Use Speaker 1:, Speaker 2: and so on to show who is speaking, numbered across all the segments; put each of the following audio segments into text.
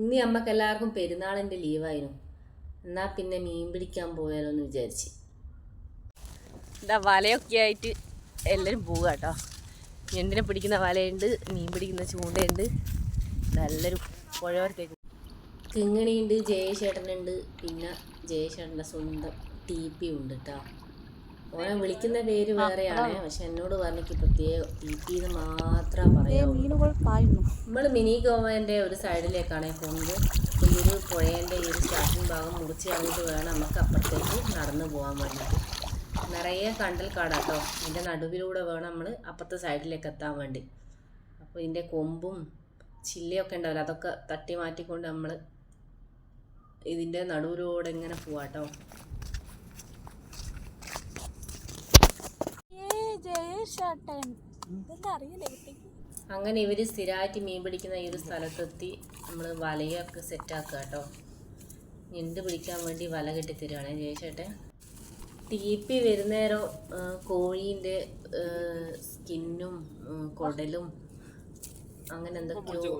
Speaker 1: ഇന്ന് അമ്മയ്ക്ക് എല്ലാവർക്കും പെരുന്നാളിന്റെ ലീവായിരുന്നു. എന്നാൽ പിന്നെ മീൻ പിടിക്കാൻ പോയാലോ എന്ന് വിചാരിച്ച്. ഇതാ വലയൊക്കെ ആയിട്ട് എല്ലാവരും പോവുക കേട്ടോ ഞണ്ടിനെ പിടിക്കുന്ന വലയുണ്ട് മീൻ പിടിക്കുന്ന ചൂണ്ടയുണ്ട്. നല്ലൊരു പുഴയോരത്തേക്ക് കിങ്ങിണിയുണ്ട് ജയശേട്ടനുണ്ട് പിന്നെ ജയശേട്ടന്റെ സ്വന്തം ടി പി ഉണ്ട് കേട്ടോ ഓനെ വിളിക്കുന്ന പേര് വേറെയാണ്. പക്ഷെ എന്നോട് പറഞ്ഞിക്ക് പ്രത്യേക ടി പി എന്ന് മാത്രം
Speaker 2: പായുന്നു.
Speaker 1: നമ്മൾ മിനി ഗോവന്റെ ഒരു സൈഡിലേക്കാണ് പോകുന്നത്. ഈ ഒരു പുഴേന്റെ ഈ ഒരു സ്റ്റാർട്ടിംഗ് ഭാഗം മുറിച്ച് കളഞ്ഞിട്ട് വേണം നമുക്ക് അപ്പുറത്തേക്ക് നടന്നു പോകാൻ വേണ്ടിയിട്ട്. നിറയെ കണ്ടൽ കാടാട്ടോ ഇതിന്റെ നടുവിലൂടെ വേണം നമ്മൾ അപ്പുറത്തെ സൈഡിലേക്ക് എത്താൻ വേണ്ടി. അപ്പോൾ ഇതിന്റെ കൊമ്പും ചില്ലയൊക്കെ ഉണ്ടാവില്ല? അതൊക്കെ തട്ടി മാറ്റിക്കൊണ്ട് നമ്മൾ ഇതിന്റെ നടുവിലൂടെ ഇങ്ങനെ പോവാട്ടോ. അങ്ങനെ ഇവർ സ്ഥിരമായിട്ട് മീൻ പിടിക്കുന്ന ഈ ഒരു സ്ഥലത്തെത്തി നമ്മൾ വലയൊക്കെ സെറ്റാക്കുക കേട്ടോ. എന്ത് പിടിക്കാൻ വേണ്ടി വല കെട്ടി തരുവാണ് ജയിച്ചേട്ടെ തീപ്പി വരുന്നേരം കോഴീന്റെ സ്കിന്നും കുടലും അങ്ങനെ എന്തൊക്കെയോ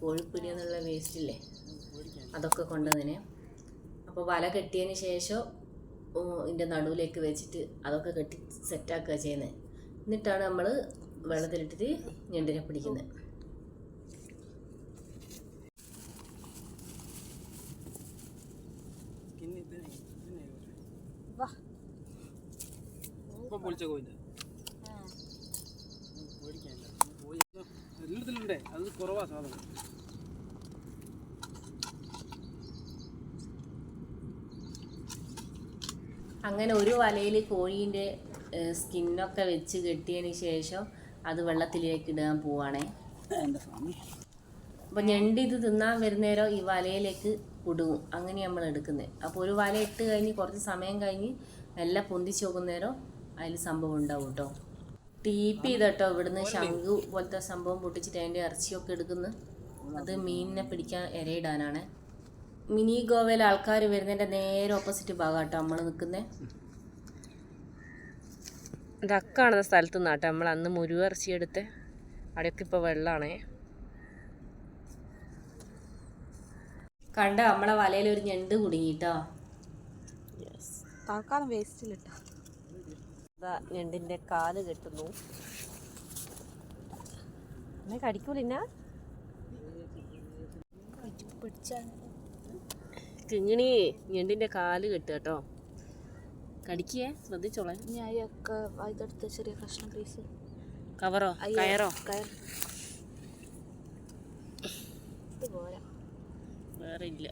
Speaker 1: കോഴിപ്പിടി എന്നുള്ള വേസ്റ്റില്ലേ അതൊക്കെ കൊണ്ടുവന്നതിന് അപ്പോൾ വല കെട്ടിയതിന് ശേഷം ഇതിന്റെ നടുവിലേക്ക് വെച്ചിട്ട് അതൊക്കെ കെട്ടി സെറ്റാക്കുക ചെയ്യുന്നത് എന്നിട്ടാണ് നമ്മൾ വെള്ളത്തിലിട്ടിട്ട് ഞണ്ടിനെ പിടിക്കുന്നത്
Speaker 3: എല്ലാത്തിലുണ്ടേ. അത് കുറവാ സാധനം.
Speaker 1: അങ്ങനെ ഒരു വലയിൽ കോഴീന്റെ സ്കിന്നൊക്കെ വെച്ച് കെട്ടിയതിന് ശേഷം അത് വെള്ളത്തിലേക്ക് ഇടാൻ പോവാണേ. അപ്പോൾ ഞണ്ട് ഇത് തിന്നാൻ വരുന്നേരം ഈ വലയിലേക്ക് കുടുങ്ങും. അങ്ങനെ നമ്മൾ എടുക്കുന്നത് അപ്പോൾ ഒരു വല ഇട്ട് കഴിഞ്ഞ് കുറച്ച് സമയം കഴിഞ്ഞ് എല്ലാം പൊന്തിച്ച് നോക്കുന്നേരം അതിൽ സംഭവം ഉണ്ടാവും കേട്ടോ. ടീപ്പ് ചെയ്തട്ടോ ഇവിടുന്ന് ശംഖു പോലത്തെ സംഭവം പൊട്ടിച്ചിട്ട് അതിന്റെ ഇറച്ചിയൊക്കെ എടുക്കുന്നു. അത് മീനിനെ പിടിക്കാൻ ഇരയിടാനാണ്. മിനി ഗോവയിൽ ആൾക്കാർ വരുന്നതിന്റെ നേരെ ഓപ്പോസിറ്റ് ഭാഗം കേട്ടോ നമ്മൾ നിൽക്കുന്നത് ഇതക്കാണുന്ന സ്ഥലത്ത് നിന്നാട്ടെ നമ്മൾ അന്ന് മുരുവിറച്ചി എടുത്ത് അവിടെയൊക്കെ ഇപ്പോൾ വെള്ളമാണേ. കണ്ട നമ്മളെ വലയിൽ ഒരു ഞണ്ട് കുടുങ്ങിട്ടോ.
Speaker 2: തൽക്കാലം വേസ്റ്റിലിട്ടോ
Speaker 1: ഞണ്ടിന്റെ ഞണ്ടിന്റെ കാൽ കെട്ടുന്നു. എന്നെ കടിക്കൂലിന്ന കിങ്ങിണി ഞണ്ടിന്റെ കാൽ കെട്ടുക കേട്ടോ. കടിക്കേ ശ്രദ്ധിച്ചോളെ.
Speaker 2: ഇതെടുത്ത് ചെറിയ കഷ്ണം പീസ്
Speaker 1: കവറോ? കയറോ?
Speaker 2: കയർ. ഇത് പോരാ.
Speaker 1: വേറെ ഇല്ല.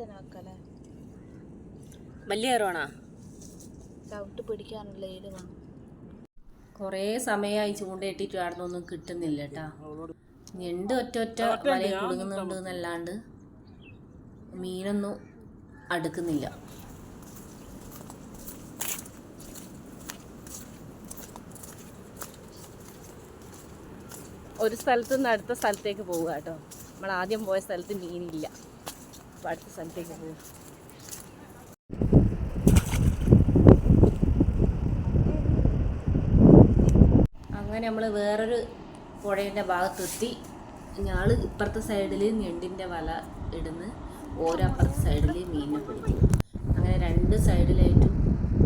Speaker 2: തന്നെ വെക്കല്ലേ?
Speaker 1: വലിയ കയറാണോ
Speaker 2: ചവിട്ട് പിടിക്കാനുള്ള ഏൽ വേണം.
Speaker 1: കുറേ സമയമായി ചൂണ്ടയിട്ടിട്ട് ആടുന്നൊന്നും കിട്ടുന്നില്ല കേട്ടാ ഞണ്ട് ഒറ്റ ഒറ്റ വലയിൽ കുടുങ്ങുന്നുണ്ട് എന്നല്ലാണ്ട് മീനൊന്നും അടുക്കുന്നില്ല. ഒരു സ്ഥലത്ത് നിന്ന് അടുത്ത സ്ഥലത്തേക്ക് പോവുക കേട്ടോ. നമ്മൾ ആദ്യം പോയ സ്ഥലത്ത് മീനില്ല. അപ്പോൾ അടുത്ത സ്ഥലത്തേക്ക് പോവുക. അങ്ങനെ നമ്മൾ വേറൊരു പുഴേന്റെ ഭാഗത്തെത്തി. ഞങ്ങൾ ഇപ്പുറത്തെ സൈഡിൽ ഞെണ്ടിന്റെ വല ഇടുന്ന് ഓരോ അപ്പുറത്തെ സൈഡിൽ മീനിനെ പിടിക്കും. അങ്ങനെ രണ്ട് സൈഡിലായിട്ടും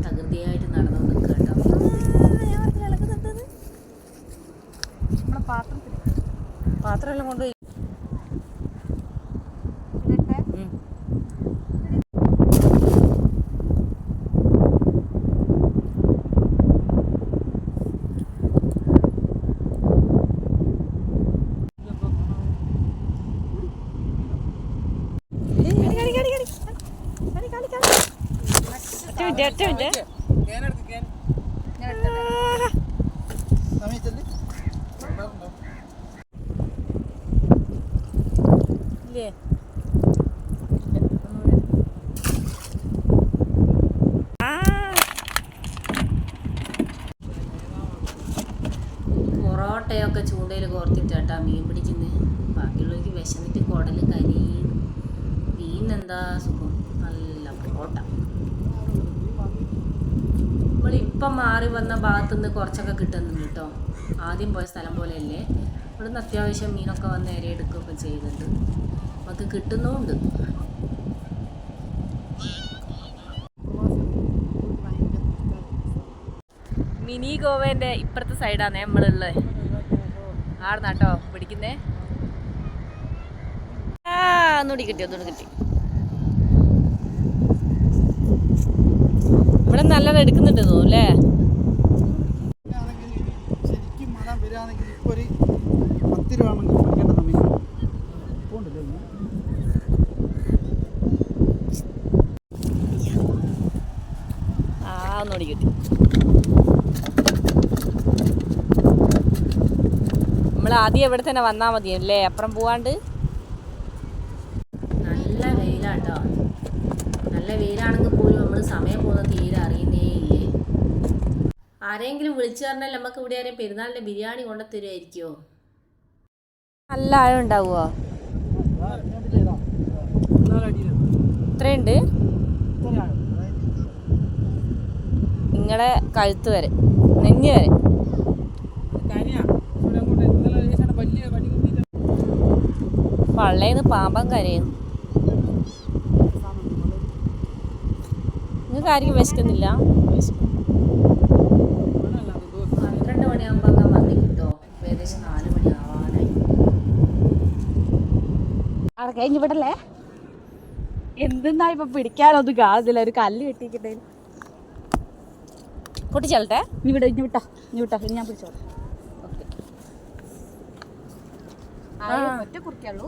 Speaker 1: തകൃതിയായിട്ട് നടന്നു നിൽക്കുക കേട്ടോ.
Speaker 2: നമ്മളെ പാത്രത്തിൽ
Speaker 1: പാത്രമെല്ലാം കൊണ്ടുപോയി ഉം. ഒറ്റ മിനിറ്റ് ഒറ്റ മിനിറ്റ്.
Speaker 3: കേനെടുക്ക് കേൻ സമയത്തല്ലേ
Speaker 1: ഇല്ലേ? പൊറോട്ടയൊക്കെ ചൂണ്ടയിൽ കോർത്തിട്ടാട്ടാ മീൻ പിടിക്കുന്നത് ബാക്കിയുള്ളവർക്ക് വിശന്നിട്ട് കുടൽ കരി. മീൻ എന്താ സുഖം? നല്ല പൊറോട്ട. ഇപ്പം മാറി വന്ന ഭാഗത്തു നിന്ന് കുറച്ചൊക്കെ കിട്ടുന്നുണ്ട് കേട്ടോ. ആദ്യം പോയ സ്ഥലം പോലെയല്ലേ. ഇവിടുന്ന് അത്യാവശ്യം മീനൊക്കെ വന്ന് ഇര എടുക്കുകയൊക്കെ ചെയ്യുന്നുണ്ട്. നമുക്ക് കിട്ടുന്നുമുണ്ട്. മിനി ഗോവേന്റെ ഇപ്പുറത്തെ സൈഡാണ് നമ്മളുള്ളത് ആടുന്നാട്ടോ പിടിക്കുന്നേ. ആ ഒന്നുകൂടി കിട്ടി ഒന്നുകൂടി കിട്ടി ഇവിടെ നല്ലത് എടുക്കുന്നുണ്ട് തോന്നുന്നു അല്ലേ
Speaker 3: ആണെങ്കിൽ ശരിക്കും മഴ വരികയാണെങ്കിൽ ഇപ്പോൾ ഒരു പത്ത് രൂപ ആണെങ്കിൽ പഠിക്കേണ്ട സമയം ഇപ്പോൾ തോന്നുന്നു ഇന്ന്.
Speaker 1: ആ ഒന്നുകൂടി കിട്ടി. നമ്മൾ ആദ്യം എവിടെ തന്നെ വന്നാൽ മതി അല്ലേ അപ്പുറം പോവാണ്ട്. നല്ല വെയിലാട്ടോ. നല്ല വെയിലാണെങ്കിൽ പോലും നമ്മൾ സമയം പോകുന്ന തീരെ അറിയുന്നേ ആരെങ്കിലും വിളിച്ചു പറഞ്ഞാൽ നമുക്ക് ഇവിടെ ആരെയും പെരുന്നാളിന്റെ ബിരിയാണി കൊണ്ട തരുമായിരിക്കുമോ നല്ല ആഴം ഉണ്ടാവുമോ. ഇത്രയുണ്ട്
Speaker 3: ഇത്രയാണ്.
Speaker 1: നിങ്ങളെ കഴുത്ത് വരെ നെഞ്ഞ് വരെ പള്ളേന്ന് പാമ്പം കരയുന്നു നിങ്ങൾക്ക് ആർക്കും വിശക്കുന്നില്ല മണിയാകുമ്പോൾ അങ്ങ് വന്നി കിട്ടോ? ഏകദേശം നാല് മണി ആവാനായി
Speaker 2: അവിടെ കഴിഞ്ഞ് വിടല്ലേ എന്തെന്നാ ഇപ്പൊ പിടിക്കാനൊന്നും കാണുന്നില്ല. ഒരു കല്ല് കെട്ടിക്കിട്ടേ
Speaker 1: പൊട്ടിച്ചേളട്ടെ?
Speaker 2: നീ വിട ഇനി വിട്ടാ ഇനി വിട്ടാ. ഇനി ഞാൻ പിടിച്ചോളാം. ഒറ്റ കുറിക്കുള്ളൂ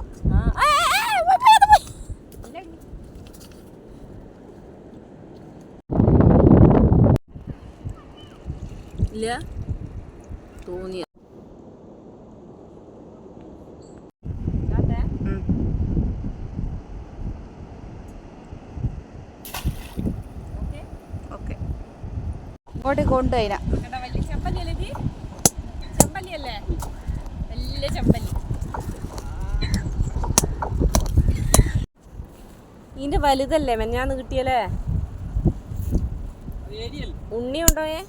Speaker 1: ഇല്ല? തോന്നിയ
Speaker 2: ഓക്കെ ഇങ്ങോട്ട്
Speaker 1: വലിയ ചെമ്പല്ലി ഇതിന്റെ വലുതല്ലേ? മെഞ്ഞാന്ന് കിട്ടിയല്ലേ. ഉണ്ണി ഉണ്ടോയേ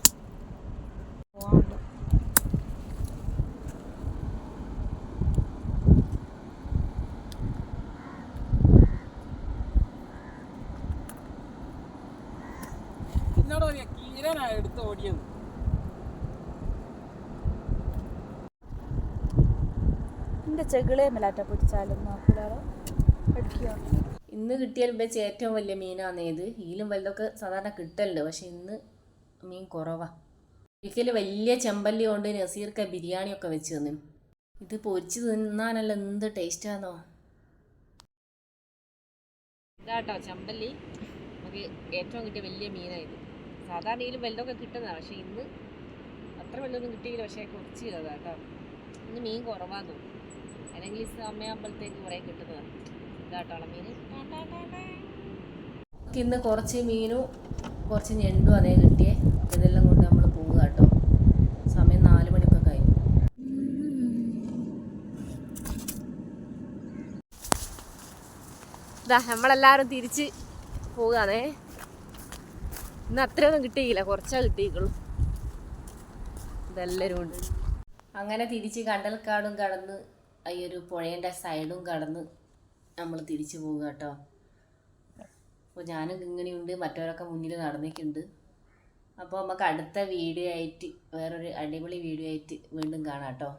Speaker 3: എന്നോട് പറയാ കീരനാ എടുത്ത് ഓടിയത്.
Speaker 2: എന്റെ ചെകിളേ മലാറ്റ പൊടിച്ചാലും നോക്കൂലാറോ അടിക്കുക
Speaker 1: ഇന്ന് കിട്ടിയാൽ വെച്ച് ഏറ്റവും വലിയ മീനാണ് ഇത്. ഇതിലും വലുതൊക്കെ സാധാരണ കിട്ടലുണ്ട് പക്ഷെ ഇന്ന് മീൻ കുറവാ. ഒരിക്കൽ വലിയ ചെമ്പല്ലി കൊണ്ട് നസീർക്ക ബിരിയാണിയൊക്കെ വെച്ച് തന്നു. ഇത് പൊരിച്ച് തിന്നാനല്ല എന്ത് ടേസ്റ്റാന്നോ? ഇതാട്ടോ ചെമ്പല്ലി. നമുക്ക് ഏറ്റവും കിട്ടിയ വലിയ മീനായത് സാധാരണ ഇതിലും വലുതൊക്കെ കിട്ടുന്നതാണ് പക്ഷെ ഇന്ന് അത്ര വലുതൊന്നും കിട്ടിയില്ല. പക്ഷേ കുറച്ച് കേട്ടോ. ഇന്ന് മീൻ കുറവാന്ന് തോന്നുന്നു. അല്ലെങ്കിൽ ഈ സമയമാകുമ്പോഴത്തേക്ക് കുറേ കിട്ടുന്നതാണ് ഇതാട്ടോളം മീൻ. ഇന്ന് കുറച്ച് മീനും കുറച്ച് ഞെണ്ടും അതേ കിട്ടിയേ. ഇതെല്ലാം കൊണ്ട് നമ്മൾ പോവുക കേട്ടോ. സമയം നാല് മണിയൊക്കെ കഴിയും ഇതാ നമ്മളെല്ലാവരും തിരിച്ച് പോവുകയാണേ. ഇന്ന് അത്രയൊന്നും കിട്ടിയില്ല. കുറച്ചാ കിട്ടിയിട്ടുള്ളൂ. ഇതെല്ലാവരും ഉണ്ട്. അങ്ങനെ തിരിച്ച് കണ്ടൽക്കാടും കടന്ന് ഈ ഒരു പുഴേന്റെ സൈഡും കടന്ന് നമ്മൾ തിരിച്ചു പോവുക കേട്ടോ. അപ്പോൾ ഞാനും ഇങ്ങനെയുണ്ട്. മറ്റവരൊക്കെ മുന്നിൽ നടന്നിട്ടുണ്ട് അപ്പോൾ നമുക്ക് അടുത്ത വീഡിയോ ആയിട്ട് വേറൊരു അടിപൊളി വീഡിയോ ആയിട്ട് വീണ്ടും കാണാം കേട്ടോ.